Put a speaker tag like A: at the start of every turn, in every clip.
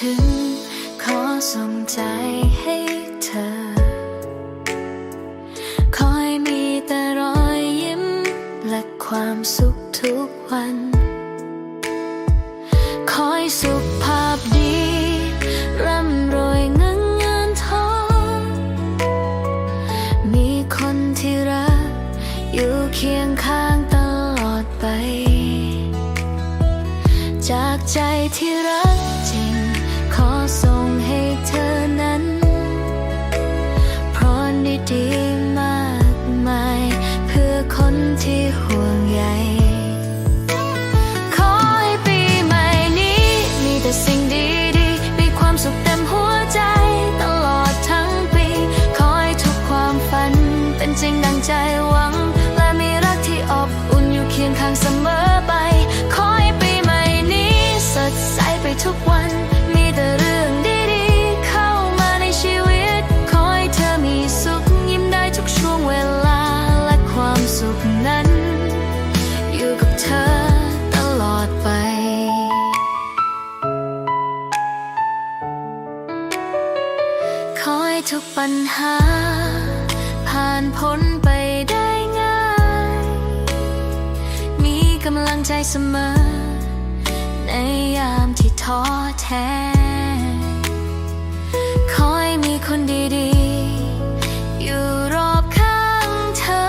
A: ถึง ขอส่งใจให้เธอ คอยมีแต่รอยยิ้ม และความสุขทุกวัน คอยสุขภาพดีร่ำรวยเงินงานทอง มีคนที่รัก อยู่เคียงข้างตลอดไป จากใจที่รัก จริงดังใจหวัง และมีรักที่อบอุ่นอยู่เคียงข้างเสมอไป ขอให้ปีใหม่นี้สดใสไปทุกวัน มีแต่เรื่องดีๆ เข้ามาในชีวิต ขอให้เธอมีสุขยิ้มได้ทุกช่วงเวลา และความสุขนั้น อยู่กับเธอตลอดไปขอให้ทุกปัญหา พ้นไปได้ง่าย มีกำลังใจเสมอ ในยามที่ท้อแท้ขอให้มีคนดีๆ อยู่รอบข้างเธอ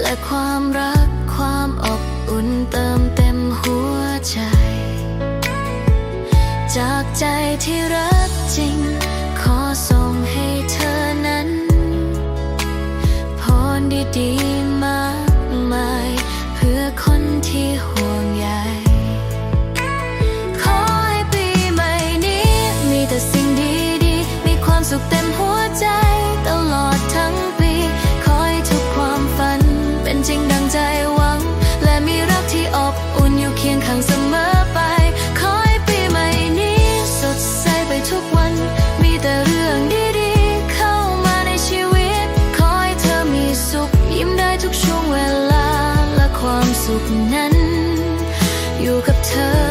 A: และความรักความอบอุ่นเติมเต็มหัวใจ จากใจที่รักจริง กช่วงเ